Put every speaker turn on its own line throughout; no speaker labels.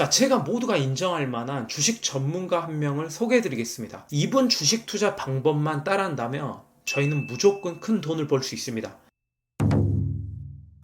자, 제가 모두가 인정할 만한 주식 전문가 한 명을 소개해 드리겠습니다. 이분 주식 투자 방법만 따라한다면 저희는 무조건 큰 돈을 벌 수 있습니다.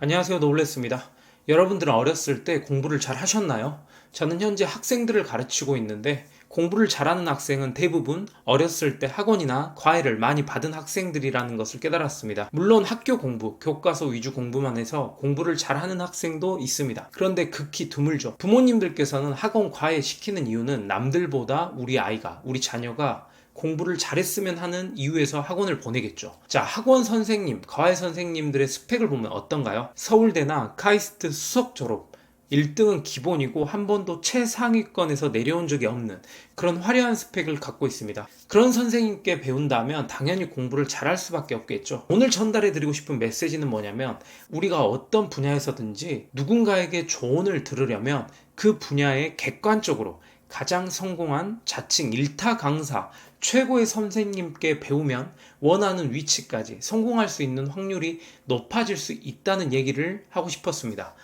안녕하세요. 노을렛습니다. 여러분들은 어렸을 때 공부를 잘 하셨나요? 저는 현재 학생들을 가르치고 있는데 공부를 잘하는 학생은 대부분 어렸을 때 학원이나 과외를 많이 받은 학생들이라는 것을 깨달았습니다. 물론 학교 공부, 교과서 위주 공부만 해서 공부를 잘하는 학생도 있습니다. 그런데 극히 드물죠. 부모님들께서는 학원 과외 시키는 이유는 남들보다 우리 아이가, 우리 자녀가 공부를 잘했으면 하는 이유에서 학원을 보내겠죠. 자, 학원 선생님, 과외 선생님들의 스펙을 보면 어떤가요? 서울대나 카이스트 수석 졸업, 1등은 기본이고 한 번도 최상위권에서 내려온 적이 없는 그런 화려한 스펙을 갖고 있습니다. 그런 선생님께 배운다면 당연히 공부를 잘할 수밖에 없겠죠. 오늘 전달해 드리고 싶은 메시지는 뭐냐면 우리가 어떤 분야에서든지 누군가에게 조언을 들으려면 그 분야에 객관적으로 가장 성공한 자칭 일타 강사, 최고의 선생님께 배우면 원하는 위치까지 성공할 수 있는 확률이 높아질 수 있다는 얘기를 하고 싶었습니다.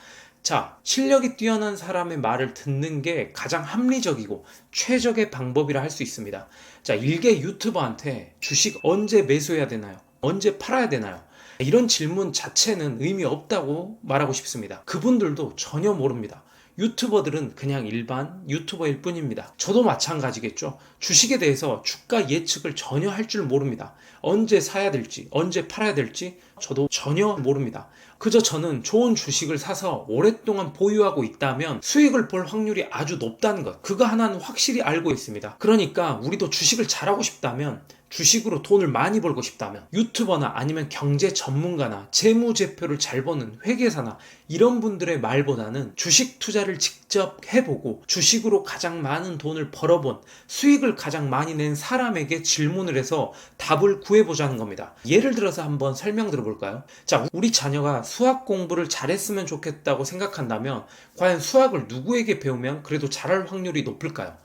자, 실력이 뛰어난 사람의 말을 듣는 게 가장 합리적이고 최적의 방법이라 할 수 있습니다. 자, 일개 유튜버한테 주식 언제 매수해야 되나요? 언제 팔아야 되나요? 이런 질문 자체는 의미 없다고 말하고 싶습니다. 그분들도 전혀 모릅니다. 유튜버들은 그냥 일반 유튜버일 뿐입니다. 저도 마찬가지겠죠. 주식에 대해서 주가 예측을 전혀 할 줄 모릅니다. 언제 사야 될지, 언제 팔아야 될지 저도 전혀 모릅니다. 그저 저는 좋은 주식을 사서 오랫동안 보유하고 있다면 수익을 볼 확률이 아주 높다는 것. 그거 하나는 확실히 알고 있습니다. 그러니까 우리도 주식을 잘하고 싶다면 주식으로 돈을 많이 벌고 싶다면 유튜버나 아니면 경제 전문가나 재무제표를 잘 보는 회계사나 이런 분들의 말보다는 주식 투자를 직접 해보고 주식으로 가장 많은 돈을 벌어본 수익을 가장 많이 낸 사람에게 질문을 해서 답을 구해보자는 겁니다. 예를 들어서 한번 설명 들어볼까요? 자, 우리 자녀가 수학 공부를 잘했으면 좋겠다고 생각한다면 과연 수학을 누구에게 배우면 그래도 잘할 확률이 높을까요?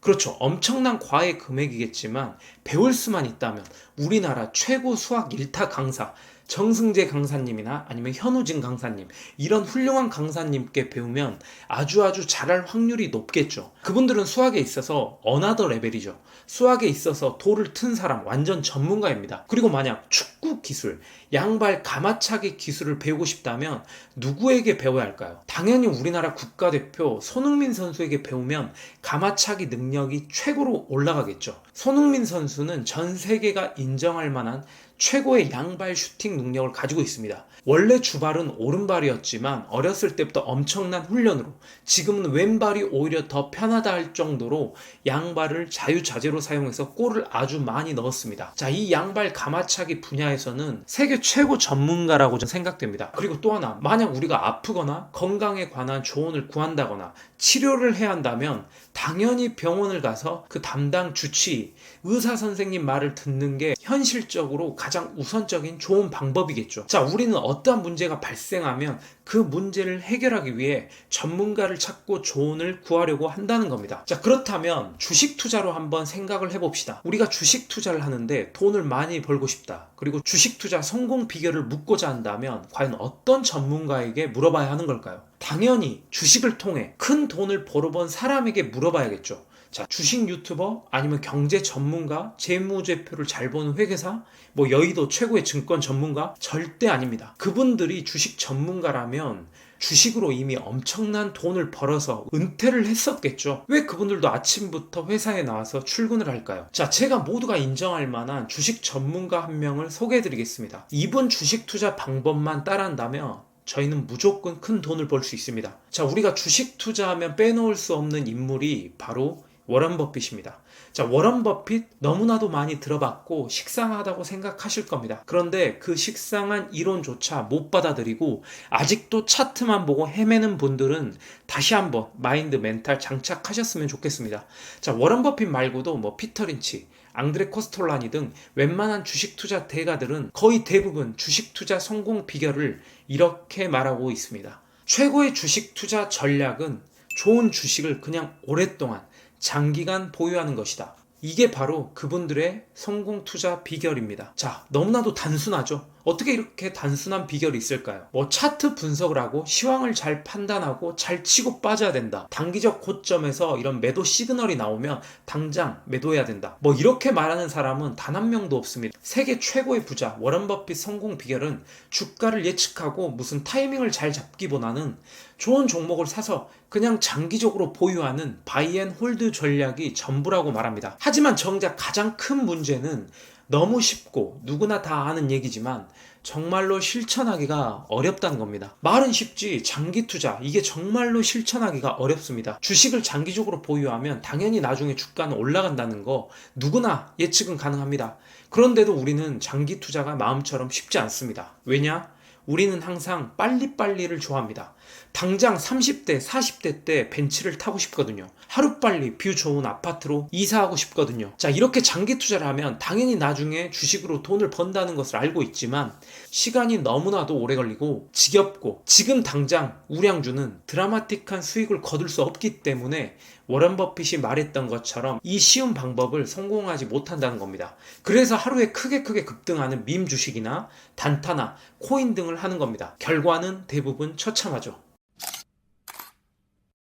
그렇죠. 엄청난 과외 금액이겠지만 배울 수만 있다면 우리나라 최고 수학 일타 강사 정승재 강사님이나 아니면 현우진 강사님 이런 훌륭한 강사님께 배우면 아주 아주 잘할 확률이 높겠죠. 그분들은 수학에 있어서 어나더 레벨이죠. 수학에 있어서 돌을 튼 사람 완전 전문가입니다. 그리고 만약 축구 기술, 양발 가마차기 기술을 배우고 싶다면 누구에게 배워야 할까요? 당연히 우리나라 국가대표 손흥민 선수에게 배우면 가마차기 능력이 최고로 올라가겠죠. 손흥민 선수는 전 세계가 인정할 만한 최고의 양발 슈팅 능력을 가지고 있습니다. 원래 주발은 오른발이었지만 어렸을 때부터 엄청난 훈련으로 지금은 왼발이 오히려 더 편하다 할 정도로 양발을 자유자재로 사용해서 골을 아주 많이 넣었습니다. 자, 이 양발 가마차기 분야에서는 세계 최고 전문가라고 생각됩니다. 그리고 또 하나, 만약 우리가 아프거나 건강에 관한 조언을 구한다거나 치료를 해야 한다면 당연히 병원을 가서 그 담당 주치의, 의사 선생님 말을 듣는 게 현실적으로 가장 우선적인 좋은 방법이겠죠. 자, 우리는 어떠한 문제가 발생하면 그 문제를 해결하기 위해 전문가를 찾고 조언을 구하려고 한다는 겁니다. 자, 그렇다면 주식 투자로 한번 생각을 해봅시다. 우리가 주식 투자를 하는데 돈을 많이 벌고 싶다. 그리고 주식 투자 성공 비결을 묻고자 한다면 과연 어떤 전문가에게 물어봐야 하는 걸까요? 당연히 주식을 통해 큰 돈을 벌어본 사람에게 물어봐야겠죠. 자, 주식 유튜버 아니면 경제 전문가, 재무제표를 잘 보는 회계사, 뭐 여의도 최고의 증권 전문가 절대 아닙니다. 그분들이 주식 전문가라면 주식으로 이미 엄청난 돈을 벌어서 은퇴를 했었겠죠. 왜 그분들도 아침부터 회사에 나와서 출근을 할까요? 자, 제가 모두가 인정할 만한 주식 전문가 한 명을 소개해 드리겠습니다. 이분 주식 투자 방법만 따라한다면 저희는 무조건 큰 돈을 벌 수 있습니다. 자, 우리가 주식 투자하면 빼놓을 수 없는 인물이 바로 워런 버핏입니다. 자, 워런 버핏 너무나도 많이 들어봤고 식상하다고 생각하실 겁니다. 그런데 그 식상한 이론조차 못 받아들이고 아직도 차트만 보고 헤매는 분들은 다시 한번 마인드 멘탈 장착하셨으면 좋겠습니다. 자, 워런 버핏 말고도 뭐 피터 린치, 앙드레 코스톨라니 등 웬만한 주식 투자 대가들은 거의 대부분 주식 투자 성공 비결을 이렇게 말하고 있습니다. 최고의 주식 투자 전략은 좋은 주식을 그냥 오랫동안 장기간 보유하는 것이다. 이게 바로 그분들의 성공 투자 비결입니다. 자, 너무나도 단순하죠? 어떻게 이렇게 단순한 비결이 있을까요? 뭐 차트 분석을 하고 시황을 잘 판단하고 잘 치고 빠져야 된다. 단기적 고점에서 이런 매도 시그널이 나오면 당장 매도해야 된다. 뭐 이렇게 말하는 사람은 단 한 명도 없습니다. 세계 최고의 부자 워런 버핏 성공 비결은 주가를 예측하고 무슨 타이밍을 잘 잡기보다는 좋은 종목을 사서 그냥 장기적으로 보유하는 바이앤 홀드 전략이 전부라고 말합니다. 하지만 정작 가장 큰 문제는 너무 쉽고 누구나 다 아는 얘기지만 정말로 실천하기가 어렵다는 겁니다. 말은 쉽지 장기 투자 이게 정말로 실천하기가 어렵습니다. 주식을 장기적으로 보유하면 당연히 나중에 주가는 올라간다는 거 누구나 예측은 가능합니다. 그런데도 우리는 장기 투자가 마음처럼 쉽지 않습니다. 왜냐? 우리는 항상 빨리빨리를 좋아합니다. 당장 30대, 40대 때 벤츠를 타고 싶거든요. 하루빨리 뷰 좋은 아파트로 이사하고 싶거든요. 자, 이렇게 장기 투자를 하면 당연히 나중에 주식으로 돈을 번다는 것을 알고 있지만 시간이 너무나도 오래 걸리고 지겹고 지금 당장 우량주는 드라마틱한 수익을 거둘 수 없기 때문에 워런 버핏이 말했던 것처럼 이 쉬운 방법을 성공하지 못한다는 겁니다. 그래서 하루에 크게 크게 급등하는 밈 주식이나 단타나 코인 등을 하는 겁니다. 결과는 대부분 처참하죠.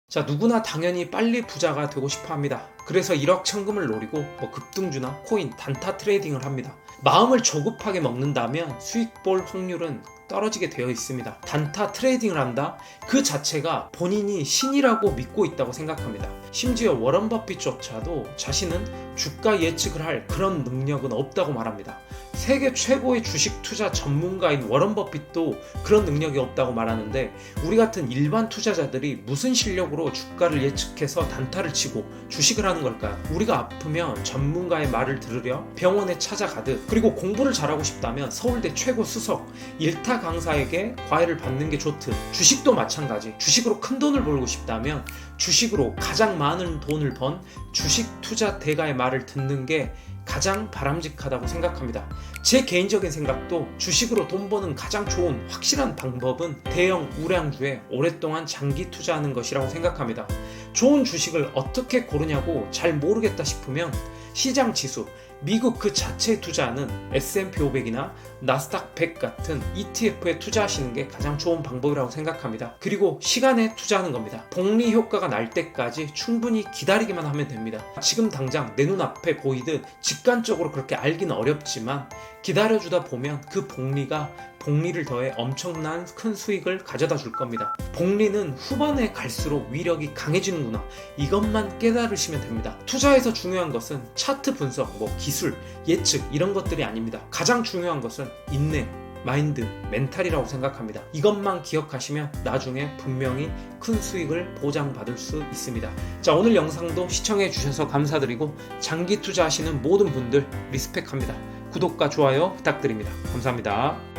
자, 누구나 당연히 빨리 부자가 되고 싶어 합니다. 그래서 1억 천금을 노리고 뭐 급등주나 코인, 단타 트레이딩을 합니다. 마음을 조급하게 먹는다면 수익 볼 확률은 떨어지게 되어 있습니다. 단타 트레이딩을 한다? 그 자체가 본인이 신이라고 믿고 있다고 생각합니다. 심지어 워런 버핏조차도 자신은 주가 예측을 할 그런 능력은 없다고 말합니다. 세계 최고의 주식 투자 전문가인 워런 버핏도 그런 능력이 없다고 말하는데 우리 같은 일반 투자자들이 무슨 실력으로 주가를 예측해서 단타를 치고 주식을 하는 걸까요? 우리가 아프면 전문가의 말을 들으려 병원에 찾아가듯 그리고 공부를 잘하고 싶다면 서울대 최고 수석 일타 강사에게 과외를 받는 게 좋듯 주식도 마찬가지 주식으로 큰 돈을 벌고 싶다면 주식으로 가장 많은 돈을 번 주식 투자 대가의 말을 듣는 게 가장 바람직하다고 생각합니다. 제 개인적인 생각도 주식으로 돈 버는 가장 좋은 확실한 방법은 대형 우량주에 오랫동안 장기 투자하는 것이라고 생각합니다. 좋은 주식을 어떻게 고르냐고 잘 모르겠다 싶으면 시장 지수, 미국 그 자체에 투자하는 S&P 500이나 나스닥 100 같은 ETF에 투자하시는 게 가장 좋은 방법이라고 생각합니다. 그리고 시간에 투자하는 겁니다. 복리 효과가 날 때까지 충분히 기다리기만 하면 됩니다. 지금 당장 내 눈앞에 보이듯 직관적으로 그렇게 알기는 어렵지만 기다려주다 보면 그 복리가 복리를 더해 엄청난 큰 수익을 가져다 줄 겁니다. 복리는 후반에 갈수록 위력이 강해지는구나. 이것만 깨달으시면 됩니다. 투자에서 중요한 것은 차트 분석, 뭐 기술, 예측 이런 것들이 아닙니다. 가장 중요한 것은 인내, 마인드, 멘탈이라고 생각합니다. 이것만 기억하시면 나중에 분명히 큰 수익을 보장받을 수 있습니다. 자, 오늘 영상도 시청해 주셔서 감사드리고 장기 투자하시는 모든 분들 리스펙합니다. 구독과 좋아요 부탁드립니다. 감사합니다.